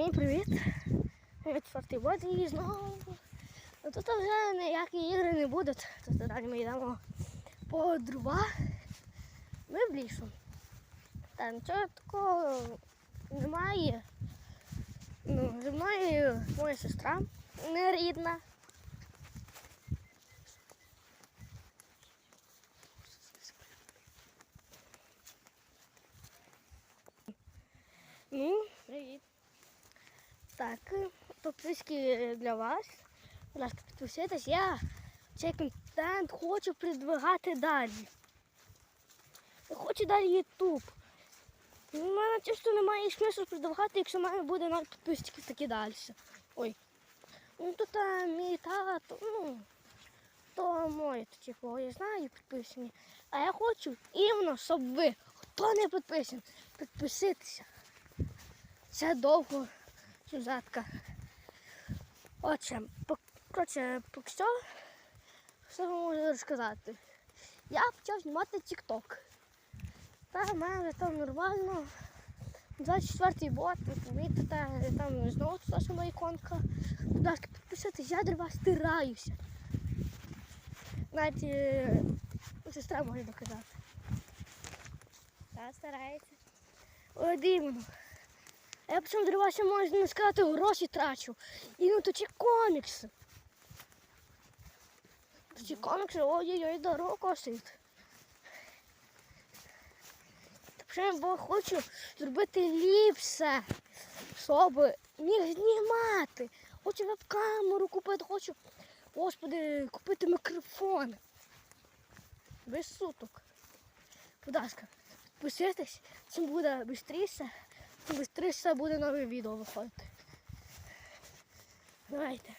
Всім привіт! Від Фортибоді і знову. Ну, Тут вже ніякі ігри не будуть. Тут далі ми йдемо по дрова. Ми в лісу. Та нічого такого немає. Ну, зі мною моя сестра нерідна. Ну, привіт. Так, підписки для вас. Будь ласка, підписуйтесь. Я цей контент хочу продвигати далі. Я хочу далі Ютуб. У мене чисто немає смислу продвигати, якщо в мене буде на підписчиків такі далі. Ой. Ну тут а, мій тато, ну, то моє, то типу, я знаю підписані. А я хочу іменно, щоб ви, хто не підписаний, підписитися. Це довго сюжетка. Отже, коротше, поки що, що можу розказати? Я почав знімати TikTok. Та в мене там нормально. 24-й бот, помітите, там знову та сама іконка. Будь ласка, підписуйтесь, я для вас стараюся. Навіть е, сестра може доказати. Та старається. Іменно. А я причому дривася, можна сказати, гроші трачу. І ну то ці комікси. То ці комікси, ой-ой-ой, дорого коштують. Бо хочу зробити ліпше, щоб міг знімати. Хочу веб-камеру купити, хочу, господи, купити мікрофон. Без суток. Будь ласка, підписуйтесь, цим буде швидше. Быстріше буде нове відео виходити. Давайте.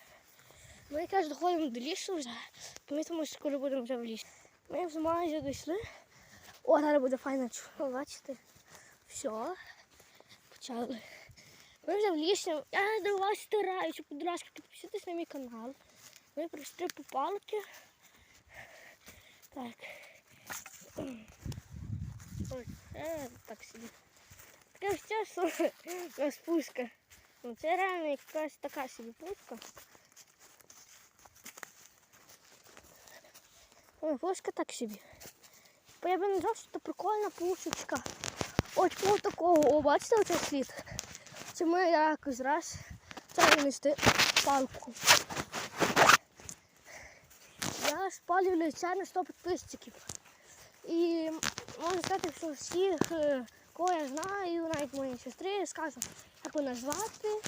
Ми якраз доходимо до лісу вже, тому що скоро будемо вже в лісі. Ми вже майже дійшли. О, зараз буде файна чула, бачите? Все. Почали. Ми вже в лісі. Я до вас стараюся, будь ласка, підписуйтесь на мій канал. Ми прийшли по палки. Так. Ой, е, так собі. Таке все, що спуска. Ну, це реально якась така собі пушка. Ой, пушка так собі. Бо я би не що це прикольна пушечка. Ось по такого, о, бачите оцей слід? Це ми якось раз треба нести палку. Я спалюю це на 100 підписчиків. І можна сказати, що всіх, е, кого я знаю, навіть моїй сестри, скажу, як вона звати.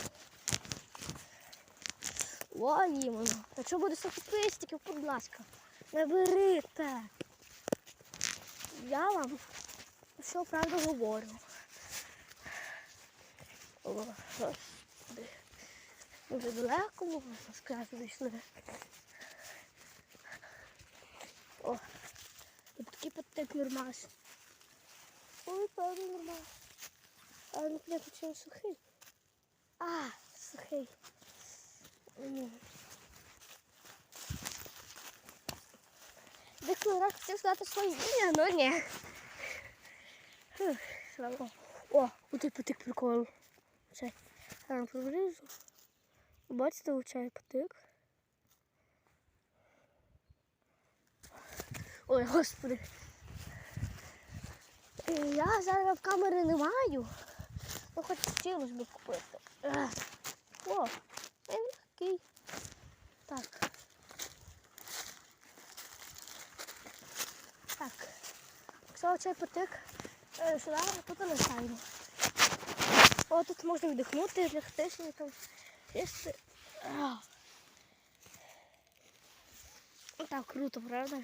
О, іменно. Якщо буде 100 підписчиків, будь ласка, наберите. Я вам все правду говорю. О. Дуже далеко, можна сказати, дійшли. О, тут такий потек нормас. Ой, певно нормас. А ну я почав сухий. А, сухий. Дехто раз хотів сказати своє ім'я, але ні. Фух, слава. О, оцей потик прикол. Це я вам приближу. Бачите, оцей потик. Ой, господи. Е, Я зараз камери не маю. Ну хоч хотілося б купити. О, він такий. Так. Так. Якщо цей потик е, сюди, тут лишаємо. О, тут можна віддихнути, лягтися там. Їсти. Так, круто, правда?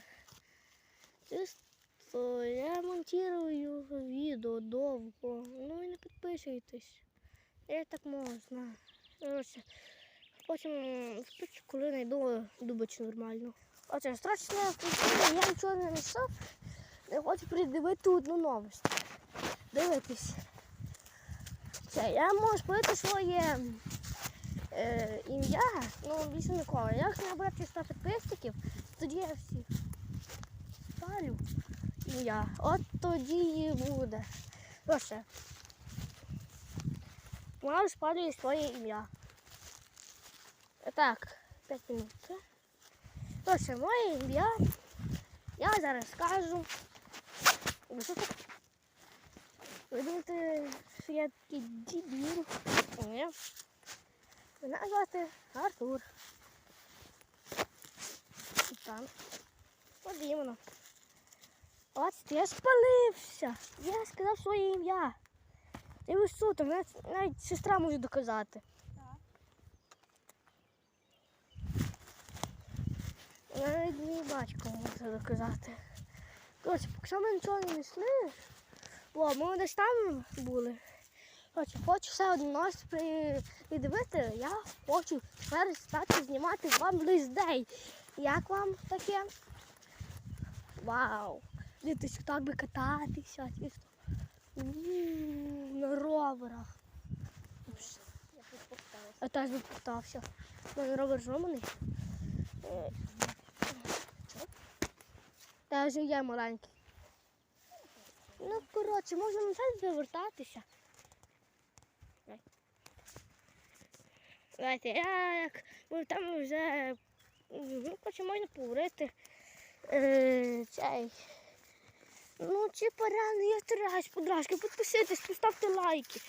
Чисто я монтирую відео довго. Ну і не підписуйтесь. Як так можна? Потім впишу, коли знайду дубич нормально. Оце включення, я нічого не знайшов. Не хочу придивити одну новость. Дивитись. Це, я можу сказати своє е, ім'я, ну більше ніколи. Якщо набрати 100 підписників, тоді я всіх спалю ім'я. От тоді і буде. Проще. Вона спалює своє ім'я. Так, 5 минут. Ось моє ім'я. Я зараз скажу. Ви думаєте, що я такий дебіл? Ні. Мене звати Артур. І там. Іменно. От я спалився. Я сказав своє ім'я. І ви там навіть, сестра може доказати. Навіть мій батько може доказати. Коротше, поки що ми нічого не несли. О, ми десь там були. Коротше, хочу все одно нас при- Я хочу тепер стати знімати вам лиздей. Як вам таке? Вау! Дивіться, так би кататися. На роверах. Я теж би покатався. У мене ровер зламаний. Е, Та вже є маленький. Ну, коротше, можна назад завертатися. Давайте, я як ми там вже ну, коротше, можна поговорити. Е, цей. Ну, чи порано, я стараюсь, подрашки, підписуйтесь, поставте лайки.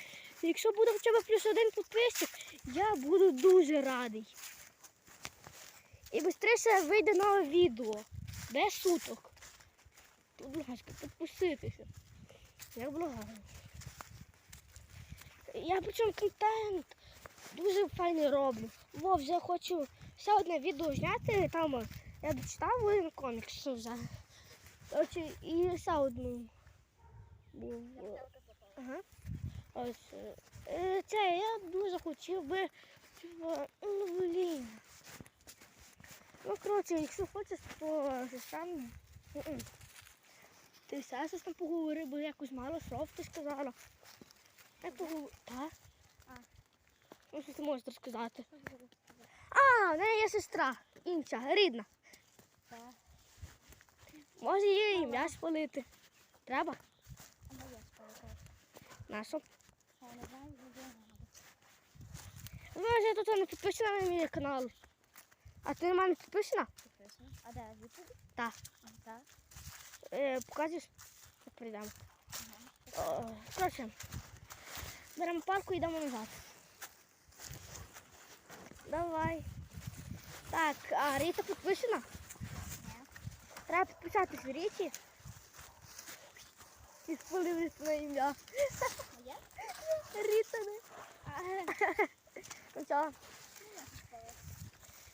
Якщо буде хоча б плюс один підписчик, я буду дуже радий. І швидше вийде нове відео. Без суток. Будь ласка, підписуйтеся. Я благаю. Я причому контент дуже файний роблю. Во, вже хочу ще одне відео зняти. Там я дочитав один комікс вже. Коротше, і ще одну. Ага. Ось. е, Це я дуже хотів би. Ну, блін. Ну, коротше, якщо хочеш, то сам. Ти все щось там поговори, бо якось мало слов ти сказала. Я поговорю. Так? А. Ну, що ти можеш розказати? А, в неї є сестра. Інша, рідна. Може її ім'я спалити. Треба? Нашу. Може, тут не підписана на мій канал. А ти на мене підписана? Підписано. А де? В Ютубі? Так. Так. Е, покажеш? Як прийдемо. Ага. Коротше, беремо палку і йдемо назад. Давай. Так, а Ріта підписана? Ні. Треба підписатись Ріті. І спалили своє ім'я. Моя? Ріта не. Ну що?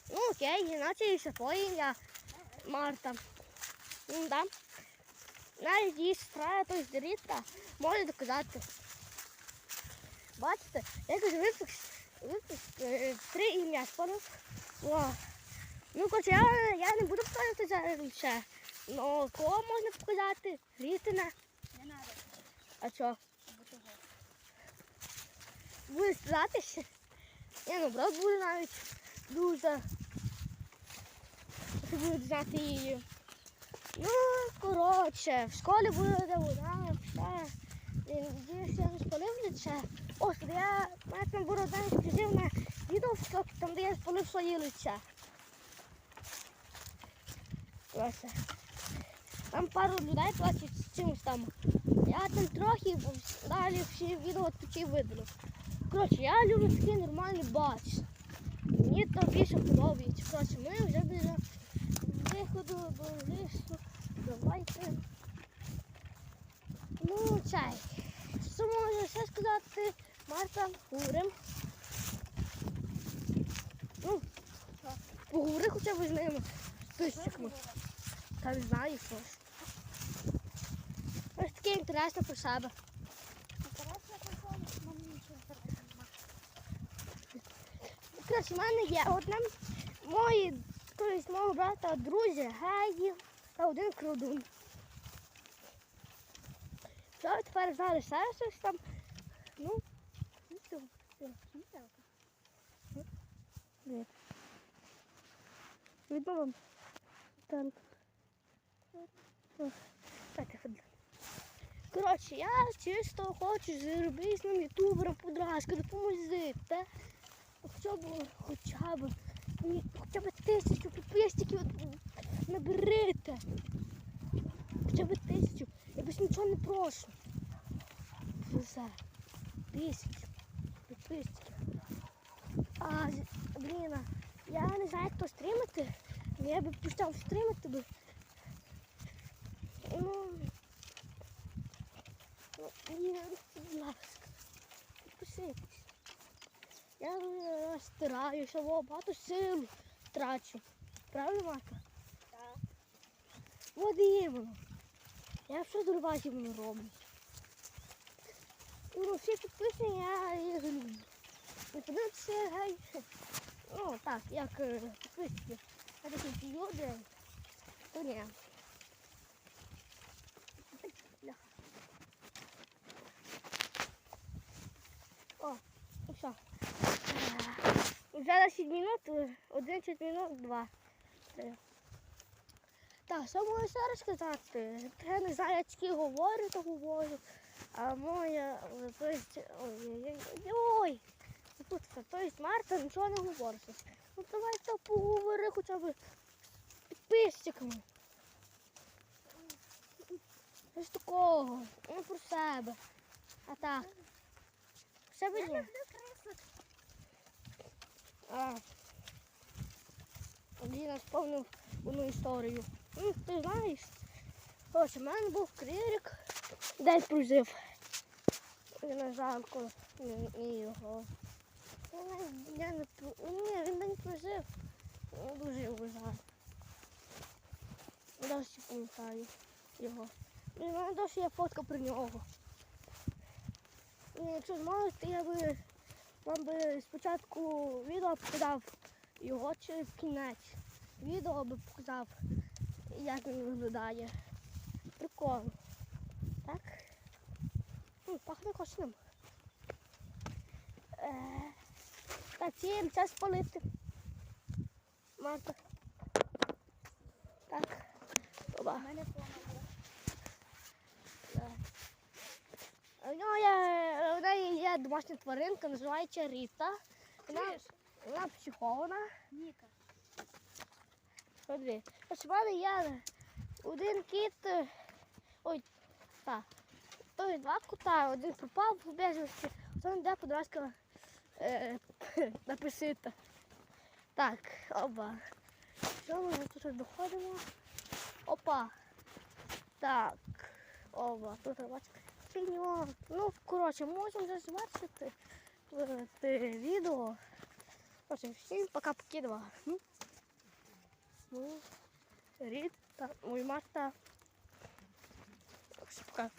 Ну окей, іначе ще твоє ім'я. Марта. Ну да. Навіть її сестра, тобто Ріта, може доказати. Бачите, я кажу, випуск, випуск е, три ім'я спалив. О. Ну, коротше, я, я не буду показувати зараз ще. Ну, кого можна показати? Рітина. Не треба. А того. Буде сказатися? Я брат буде навіть дуже. Ти буде знати її. Ну, коротше, в школі буде вона, все. Надіюсь, я не спалив лице. О, тоді я там було одне ексклюзивне відео там де я спалив своє лице. Коротше. Там пару людей плачуть з чимось там. Я там трохи далі всі відео такі видалю. Коротше, я люблю такий нормальний бач. Мені то більше подобається. Коротше, ми вже біля виходу до лісу. Давайте. Ну, чай. Що можу ще сказати? Марта, говорим. Ну, поговори хоча б з ними. з не знаю щось. Ось таке інтересне про себе. Мені нічого інтересного нема. В мене є одне мої, тобто мого брата, друзі, геї та один крудун. Що тепер зараз ще щось там? Ну. Так. О, Дайте ходи. Коротше, я чисто хочу зробити з ним ютубером подраска, допоможи? Хоча б, хоча б, хоча б тисячу підписчиків наберете. Хоча б тисячу. Я більше нічого не прошу. Все. Тисячу підписчиків. А, блін, я не знаю, як то стрімити. Я би почав стрімити би. Ну, ну, і, будь ласка, підписуйтесь. Я е, стараюся, о, багато сил трачу. Правильно, Марка? Так. От іменно. Я все дурваті воно роблю. Ну, всі підписані, я їх люблю. Не подивитися, гай. Ну, так, як е, підписники. А такі люди, то ні. Бляха. О, ну все. Е, Зараз 6 минут, 11 минут, 2. Так, що можу ще раз сказати? Я не знаю, я говорю, то говорю. А моя, е, то есть, ой, тут все, то есть Марта нічого не говорить. Ну давай то поговори хоча б підписчиками. Щось такого, не про себе. А так. Про себе Я ні. люблю креслик. А. Блін, сповнив одну історію. Ти знаєш. Ось, у мене був кририк, десь прожив. І на жалко, ні його. Я не, ні, він не прожив. Дуже його жаль. Досі пам'ятаю його. І в мене досі є фотка про нього. І якщо зможете, я би вам би спочатку відео показав його чи кінець. Відео би показав, як він виглядає. Прикольно. Так? М, Пахне косним. Е, та ціль, час спалити. Марта. Так. Оба. мене помилка. Да. У нього є, у домашня тваринка, називається Ріта. Вона, вона психована. Ніка. Смотри, ось в мене є один кіт. е, Ой, так. То є два кота, один пропав в безвісті, один йде подраска е, написити. Так, оба. Що ми тут доходимо? Опа. Так. Оба. Тут бачите. Піньон. Ну, коротше, можемо вже завершити е, відео. Коротше, всім пока-покидва. Ну, Рід та мой Марта. Пока.